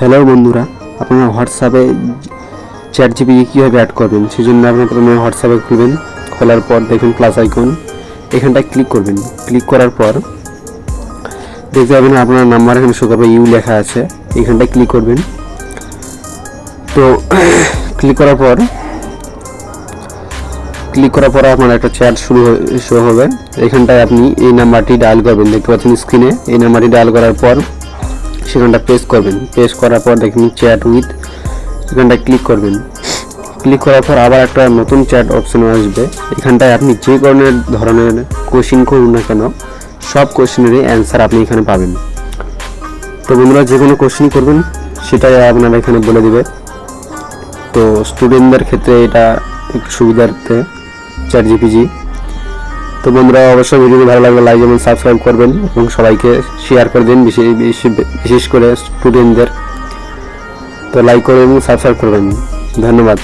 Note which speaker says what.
Speaker 1: Hello বন্ধুরা, আপনারা হোয়াটসঅ্যাপে চ্যাট জিপিকে কীভাবে অ্যাড করবেন? সেই জন্য আপনারা প্রথমে হোয়াটসঅ্যাপে খুলবেন খোলার পর দেখুন প্লাস আইকন এখানটায় ক্লিক করবেন। ক্লিক করার পর দেখতে পাবেন আপনার নাম্বার এখানে শো করবে ইউ লেখা আছে, এখানটায় ক্লিক করবেন। তো ক্লিক করার পর ক্লিক করার পর আপনার একটা চ্যাট শুরু শুরু হবে। এখানটায় আপনি এই নাম্বারটি ডায়াল করবেন। দেখতে পাচ্ছেন স্ক্রিনে এই নাম্বারটি ডায়াল করার পর সেখানটা প্রেস করবেন। প্রেস করার পর দেখুন চ্যাট উইথ এখানটায় ক্লিক করবেন। ক্লিক করার পর আবার একটা নতুন চ্যাট অপশন আসবে। এখানটায় আপনি যে ধরনের ধরনের কোশ্চিন করুন না কেন, সব কোশ্চেনেরই অ্যান্সার আপনি এখানে পাবেন। তো বন্ধুরা, যে কোনো কোশ্চেন করবেন, সেটাই আপনারা এখানে বলে দিবে। তো স্টুডেন্টদের ক্ষেত্রে এটা একটু সুবিধার্থে চ্যাট জিপিজি তো বন্ধুরা, অবশ্যই ভিডিওটি ভালো লাগলে লাইক এবং সাবস্ক্রাইব করবেন এবং সবাইকে শেয়ার করে দিন, বিশেষ করে স্টুডেন্টদের তো লাইক করুন এবং সাবস্ক্রাইব করবেন। ধন্যবাদ।